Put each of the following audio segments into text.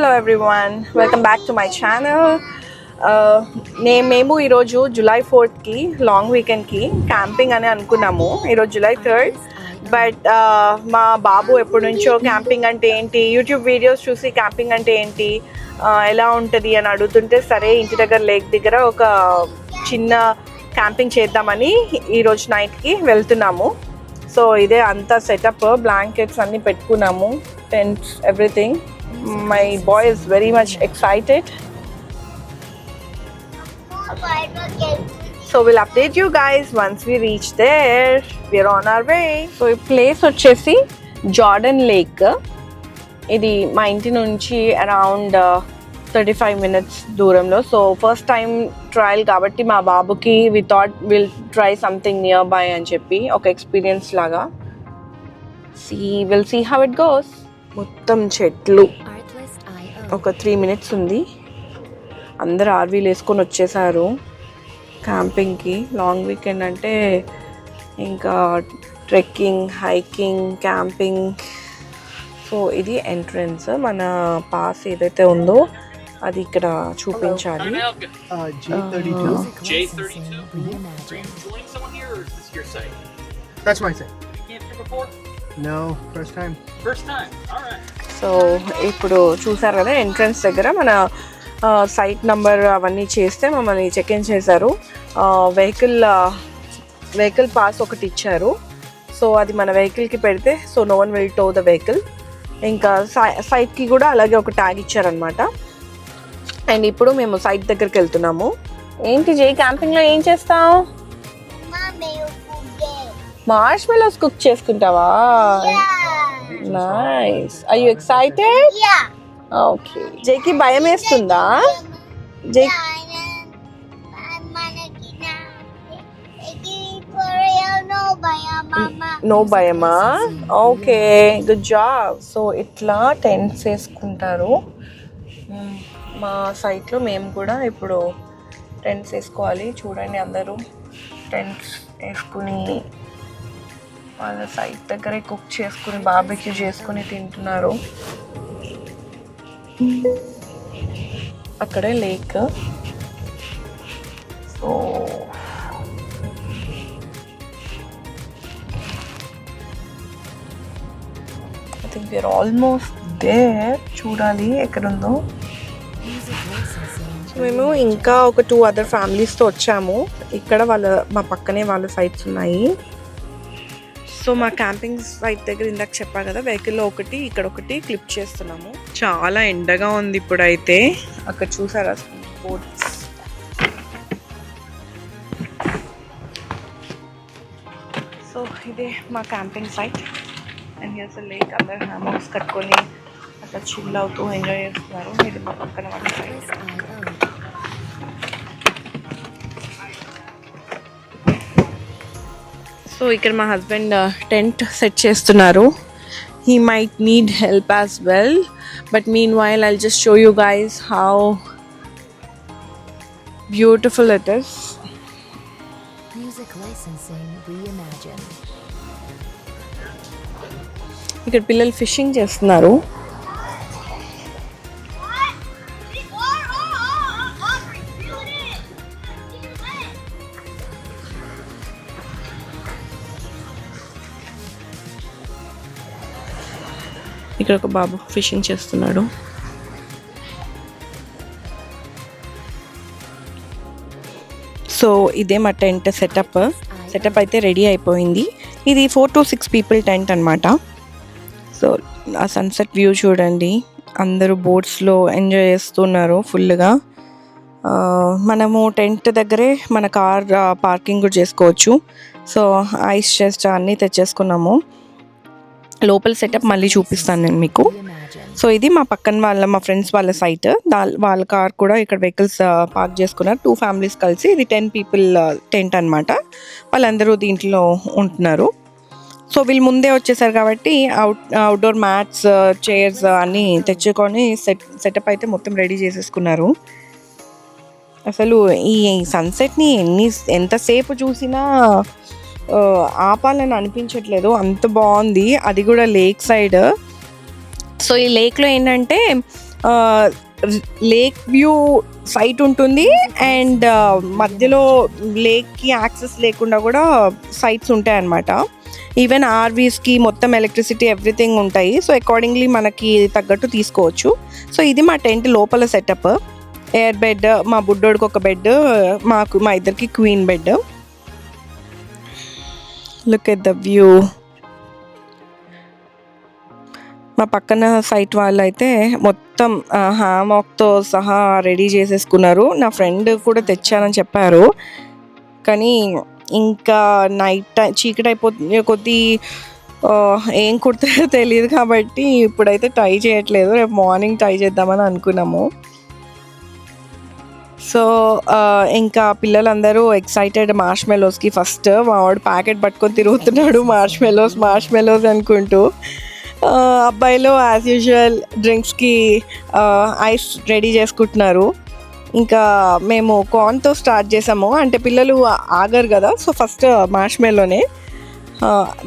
Hello everyone welcome back to my channel నేను మేము ఈరోజు జూలై ఫోర్త్కి లాంగ్ వీకెండ్కి క్యాంపింగ్ అని అనుకున్నాము. ఈరోజు జూలై థర్డ్ బట్ మా బాబు ఎప్పటి నుంచో క్యాంపింగ్ అంటే ఏంటి యూట్యూబ్ వీడియోస్ చూసి క్యాంపింగ్ అంటే ఏంటి uh, ఎలా ఉంటుంది అని అడుగుతుంటే సరే ఇంటి దగ్గర లేక్ దగ్గర ఒక చిన్న క్యాంపింగ్ చేద్దామని ఈరోజు నైట్కి వెళ్తున్నాము. సో ఇదే అంతా సెటప్ బ్లాంకెట్స్ అన్నీ పెట్టుకున్నాము tents everything my boy is very much excited so will update you guys once we reach there we're on our way so ఈ ప్లేస్ వచ్చేసి జార్డన్ లేక్ ఇది మా ఇంటి నుంచి అరౌండ్ థర్టీ ఫైవ్ మినిట్స్ దూరంలో. So first time trial కాబట్టి మా బాబుకి we thought will try something nearby అని చెప్పి ఒక ఎక్స్పీరియన్స్ లాగా. See will see how it goes మొత్తం చెట్లు. ఒక త్రీ మినిట్స్ ఉంది. అందరు ఆర్వీలు వేసుకొని వచ్చేసారు. క్యాంపింగ్కి లాంగ్ వీకెండ్ అంటే ఇంకా ట్రెక్కింగ్ హైకింగ్ క్యాంపింగ్ సో ఇది ఎంట్రన్స్ మన పాస్ ఏదైతే ఉందో అది ఇక్కడ చూపించాలి. Uh, J32. J32. Are you joining someone here, or is this your site? That's my thing. No, first time. First time. All right. So ఇప్పుడు చూసారు కదా ఎంట్రన్స్ దగ్గర మన సైట్ నంబర్ అవన్నీ చేస్తే మమ్మల్ని చెక్ ఇన్ చేశారు వెహికల్ వెహికల్ పాస్ ఒకటి ఇచ్చారు సో అది మన వెహికల్కి పెడితే so no one will tow the vehicle ఇంకా సైట్కి కూడా అలాగే ఒక ట్యాగ్ ఇచ్చారనమాట అండ్ ఇప్పుడు మేము సైట్ దగ్గరికి వెళ్తున్నాము ఏంటి జై క్యాంపింగ్లో ఏం చేస్తావు మార్ష్ మెలోస్ కుక్ చేసుకుంటావా nice I you excited okay జైకి భయం వేస్తుందా? జై నో భయమా? ఓకే గుడ్ జాబ్ సో ఇట్లా టెంట్స్ వేసుకుంటారు? మ్మ్. మా సైట్లో మేము కూడా ఇప్పుడు టెంట్స్ వేసుకోవాలి. చూడండి అందరూ టెంట్స్ వేసుకుని వాళ్ళ సైట్ దగ్గరే కుక్ చేసుకుని బార్బెక్యూ చేసుకుని తింటున్నారు. అక్కడే lake. So I think we're almost there చూడాలి ఎక్కడుందో. మేము ఇంకా ఒక టూ అదర్ ఫ్యామిలీస్తో వచ్చాము. ఇక్కడ వాళ్ళ మా పక్కనే వాళ్ళ సైట్స్ ఉన్నాయి. సో మా క్యాంపింగ్ సైట్ దగ్గర ఇందాక చెప్పా కదా వెహికల్లో ఒకటి ఇక్కడ ఒకటి క్లిప్ చేస్తున్నాము. చాలా ఎండగా ఉంది ఇప్పుడు అయితే అక్కడ చూసారా? స్పోర్ట్స్ సో ఇదే మా camping site. And here's lake అందరు హ్యామర్స్ కట్టుకొని అట్లా చిల్ అవుతూ ఎంజాయ్ చేస్తున్నారు. ఇది మా పక్కన వాళ్ళ సైట్ సో ఇక్కడ మా హస్బెండ్ టెంట్ సెట్ చేస్తున్నారు. He might need help as well but meanwhile I just show you guys how beautiful it is. ఇక్కడ పిల్లలు ఫిషింగ్ చేస్తున్నారు. ఇక్కడ ఒక బాబు ఫిషింగ్ చేస్తున్నాడు. సో ఇదే మా టెంట్ సెటప్. సెటప్ అయితే రెడీ అయిపోయింది. ఇది four to six people tent అనమాట సో ఆ సన్సెట్ వ్యూ చూడండి. అందరూ బోట్స్లో ఎంజాయ్ చేస్తున్నారు ఫుల్గా. మనము టెంట్ దగ్గరే మన కార్ పార్కింగ్ కూడా చేసుకోవచ్చు. సో ఐస్ చెస్ట్ అన్నీ తెచ్చేసుకున్నాము. లోపల సెటప్ మళ్ళీ చూపిస్తాను నేను మీకు. సో ఇది మా పక్కన వాళ్ళ మా ఫ్రెండ్స్ వాళ్ళ సైట్ దా వాళ్ళ కార్ కూడా ఇక్కడ వెహికల్స్ పార్క్ చేసుకున్నారు. టూ ఫ్యామిలీస్ కలిసి. ఇది టెన్ పీపుల్ టెంట్ అన్నమాట. వాళ్ళందరూ దీంట్లో ఉంటున్నారు. సో వీళ్ళు ముందే వచ్చేసారు కాబట్టి అవుట్ అవుట్డోర్ మ్యాట్స్ చైర్స్ అన్నీ తెచ్చుకొని సెట్ సెటప్ అయితే మొత్తం రెడీ చేసేసుకున్నారు. అసలు ఈ సన్సెట్ని ఎన్ని ఎంతసేపు చూసినా ఆపాలని అనిపించట్లేదు. అంత బాగుంది. అది కూడా లేక్ సైడ్. సో ఈ లేక్లో ఏంటంటే లేక్ వ్యూ సైట్ ఉంటుంది. అండ్ మధ్యలో లేక్కి యాక్సెస్ లేకుండా కూడా సైట్స్ ఉంటాయన్నమాట. ఈవెన్ ఆర్వీస్కి మొత్తం ఎలక్ట్రిసిటీ ఎవ్రీథింగ్ ఉంటాయి. సో అకార్డింగ్లీ మనకి తగ్గట్టు తీసుకోవచ్చు. సో ఇది మా టెంట్ లోపల సెటప్. ఎయిర్ బెడ్ మా బుడ్డోడికి ఒక బెడ్ మాకు మా ఇద్దరికి queen bed. Look at the view మా పక్కన సైట్ వాళ్ళు అయితే మొత్తం హ్యామాక్తో సహా రెడీ చేసేసుకున్నారు. నా ఫ్రెండ్ కూడా తెచ్చానని చెప్పారు. కానీ ఇంకా నైట్ టైం చీకటి అయిపోతుంది కొద్ది ఏం కుడతారో తెలియదు కాబట్టి ఇప్పుడైతే ట్రై చేయట్లేదు. రేపు మార్నింగ్ ట్రై చేద్దామని అనుకున్నాము. సో ఇంకా పిల్లలందరూ ఎక్సైటెడ్ మార్ష్ మెలోస్కి ఫస్ట్ మా వాడు ప్యాకెట్ పట్టుకొని తిరుగుతున్నాడు మార్ష్ మెలోస్ మార్ష్ మెలోస్ అనుకుంటూ అబ్బాయిలు యాజ్ యూజువల్ డ్రింక్స్కి ఐస్ రెడీ చేసుకుంటున్నారు. ఇంకా మేము కార్న్తో స్టార్ట్ చేసాము. అంటే పిల్లలు ఆగరు కదా సో ఫస్ట్ మార్ష్ మెలోనే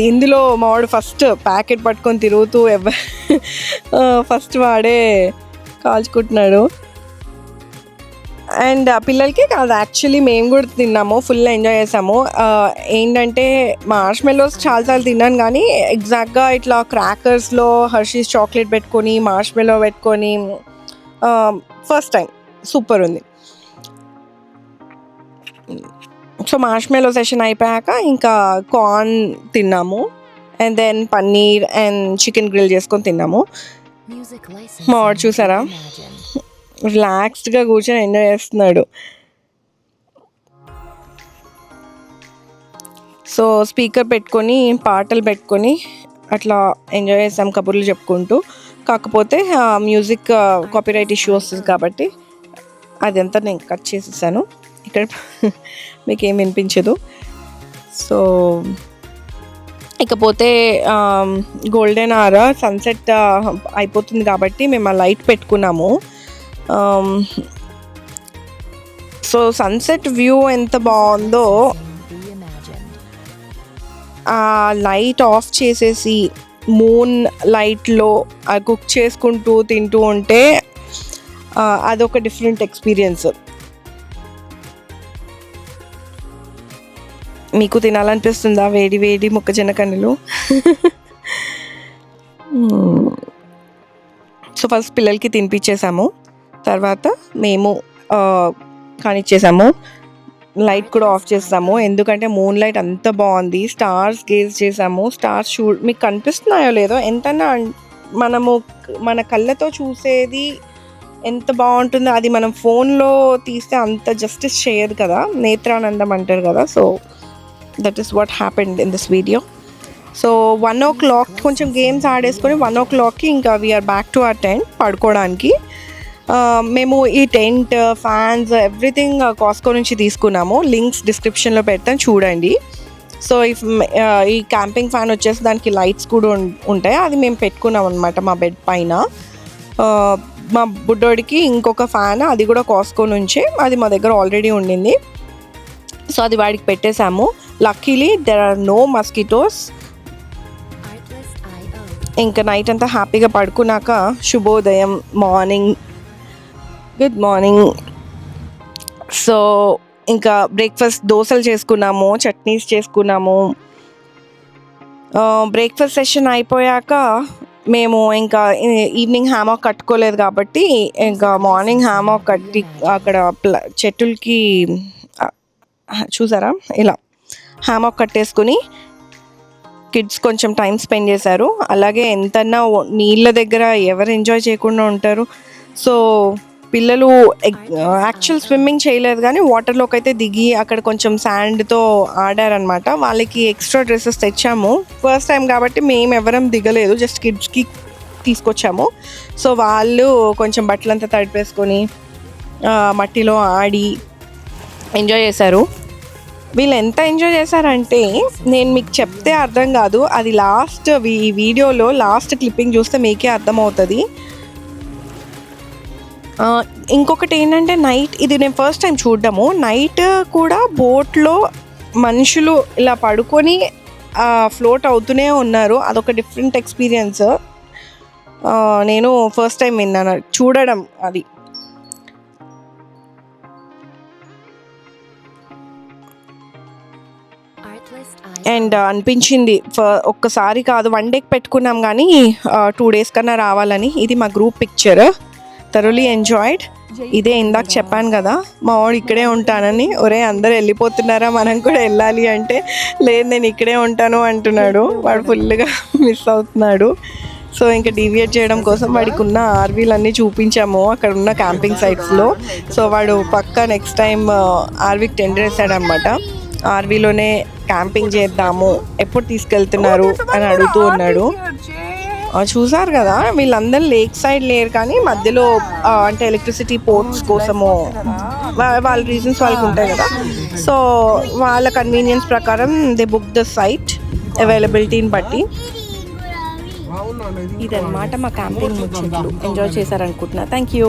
ఇందులో మావాడు ఫస్ట్ ప్యాకెట్ పట్టుకొని తిరుగుతూ ఎవ ఫస్ట్ వాడే కాల్చుకుంటున్నాడు. అండ్ పిల్లలకి కాదు యాక్చువల్లీ మేము కూడా తిన్నాము ఫుల్ ఎంజాయ్ చేసాము. ఏంటంటే మార్ష్ మెలోస్ చాలాసార్లు తిన్నాను కానీ ఎగ్జాక్ట్గా ఇట్లా క్రాకర్స్లో హర్షీస్ చాక్లెట్ పెట్టుకొని మార్ష్ మెలో పెట్టుకొని ఫస్ట్ టైం సూపర్ ఉంది. సో మార్ష్ మెలో సెషన్ అయిపోయాక ఇంకా కార్న్ తిన్నాము. And then paneer and chicken grill చేసుకొని తిన్నాము. మా చూసారా. రిలాక్స్డ్గా కూర్చొని ఎంజాయ్ చేస్తున్నాడు. సో స్పీకర్ పెట్టుకొని పాటలు పెట్టుకొని అట్లా ఎంజాయ్ చేసాం కబుర్లు చెప్పుకుంటూ. కాకపోతే మ్యూజిక్ కాపీరైట్ ఇష్యూ వస్తుంది కాబట్టి అదంతా నేను కట్ చేసేసాను. ఇక్కడ మీకు ఏం వినిపించదు. సో ఇకపోతే గోల్డెన్ ఆర్ సన్సెట్ అయిపోతుంది కాబట్టి మేము ఆ లైట్ పెట్టుకున్నాము. సో సన్సెట్ వ్యూ ఎంత బాగుందో. ఆ లైట్ ఆఫ్ చేసేసి మూన్ లైట్లో కుక్ చేసుకుంటూ తింటూ ఉంటే అదొక డిఫరెంట్ ఎక్స్పీరియన్స్ మీకు తినాలనిపిస్తుందా? వేడి వేడి మొక్కజొన్న కన్నులు సో ఫస్ట్ పిల్లలకి తినిపించేసాము. తర్వాత మేము కానిచ్చేసాము. లైట్ కూడా ఆఫ్ చేస్తాము. ఎందుకంటే మూన్ లైట్ అంత బాగుంది. స్టార్స్ గేజ్ చేసాము. స్టార్స్ చూ మీకు కనిపిస్తున్నాయో లేదో ఎంతన్నా మనము మన కళ్ళతో చూసేది ఎంత బాగుంటుందో అది మనం ఫోన్లో తీస్తే అంత జస్టిస్ చేయదు కదా. నేత్రానందం అంటారు కదా. So that is what happened in this video so one o'clock games ఆడేసుకొని one ఓ క్లాక్కి ఇంకా we're back to our tent పడుకోవడానికి. మేము ఈ టెంట్ ఫ్యాన్స్ ఎవ్రీథింగ్ కాస్కో నుంచి తీసుకున్నాము. లింక్స్ డిస్క్రిప్షన్లో పెడతాను చూడండి. సో ఇఫ్ ఈ క్యాంపింగ్ ఫ్యాన్ వచ్చేసి దానికి లైట్స్ కూడా ఉంటాయి. అది మేము పెట్టుకున్నాం అనమాట మా బెడ్ పైన. మా బుడ్డోడికి ఇంకొక ఫ్యాన్ అది కూడా కాస్కో నుంచే. అది మా దగ్గర ఆల్రెడీ ఉండింది. సో అది వాడికి పెట్టేశాము. Luckily there are no mosquitoes. ఇంకా నైట్ అంతా హ్యాపీగా పడుకున్నాక శుభోదయం మార్నింగ్ గుడ్ మార్నింగ్ సో ఇంకా బ్రేక్ఫాస్ట్ దోశలు చేసుకున్నాము చట్నీస్ చేసుకున్నాము. బ్రేక్ఫాస్ట్ సెషన్ అయిపోయాక మేము ఇంకా ఈవినింగ్ హ్యామాక్ కట్టుకోలేదు కాబట్టి ఇంకా మార్నింగ్ హ్యామాక్ కట్టి అక్కడ ప్ల- చెట్టులకి చూసారా? ఇలా హ్యామాక్ కట్టేసుకుని కిడ్స్ కొంచెం టైం స్పెండ్ చేశారు. అలాగే ఎంతన్నా నీళ్ళ దగ్గర ఎవరు ఎంజాయ్ చేయకుండా ఉంటారు. సో పిల్లలు యాక్చువల్ స్విమ్మింగ్ చేయలేదు కానీ వాటర్లోకి అయితే దిగి అక్కడ కొంచెం శాండ్తో ఆడారనమాట వాళ్ళకి ఎక్స్ట్రా డ్రెస్సెస్ తెచ్చాము. ఫస్ట్ టైం కాబట్టి మేము ఎవరం దిగలేదు జస్ట్ కిడ్స్కి తీసుకొచ్చాము. సో వాళ్ళు కొంచెం బట్టలంతా తడిపేసుకొని మట్టిలో ఆడి ఎంజాయ్ చేశారు. వీళ్ళు ఎంత ఎంజాయ్ చేశారంటే నేను మీకు చెప్తే అర్థం కాదు. అది లాస్ట్ ఈ వీడియోలో లాస్ట్ క్లిప్పింగ్ చూస్తే మీకే అర్థమవుతుంది. ఇంకొకటి ఏంటంటే నైట్ ఇది నేను ఫస్ట్ టైం చూడడము. నైట్ కూడా బోట్లో మనుషులు ఇలా పడుకొని ఫ్లోట్ అవుతూనే ఉన్నారు. అదొక డిఫరెంట్ ఎక్స్పీరియన్స్ నేను ఫస్ట్ టైం విన్నాను. చూడడం అది. అండ్ అనిపించింది. ఫ- ఒక్కసారి కాదు వన్ డేకి పెట్టుకున్నాం కానీ టూ డేస్ కన్నా రావాలని. ఇది మా గ్రూప్ పిక్చర్ థరలీ ఎంజాయిడ్ ఇదే ఇందాక చెప్పాను కదా మా వాడు ఇక్కడే ఉంటానని ఒరే అందరు వెళ్ళిపోతున్నారా మనం కూడా వెళ్ళాలి అంటే లేదు నేను ఇక్కడే ఉంటాను అంటున్నాడు. వాడు ఫుల్గా మిస్ అవుతున్నాడు. సో ఇంకా డీవియేట్ చేయడం కోసం వాడికి ఉన్న ఆర్వీలన్నీ చూపించాము అక్కడ ఉన్న క్యాంపింగ్ సైట్స్లో సో వాడు పక్కా నెక్స్ట్ టైం ఆర్వీకి టెండర్ వేసాడనమాట ఆర్వీలోనే క్యాంపింగ్ చేద్దాము ఎప్పుడు తీసుకెళ్తున్నారు అని అడుగుతూ ఉన్నాడు. చూసారు కదా వీళ్ళందరూ లేక్ సైడ్ లేరు కానీ మధ్యలో అంటే ఎలక్ట్రిసిటీ పోర్ట్స్ కోసము వాళ్ళ రీజన్స్ వాళ్ళకి ఉంటాయి కదా. సో వాళ్ళ కన్వీనియన్స్ ప్రకారం దే బుక్ ద సైట్ అవైలబిలిటీని బట్టి. ఇదన్నమాట మా క్యాంపింగ్ ముచ్చట్లు. ఎంజాయ్ చేశారనుకుంటున్నా. Thank you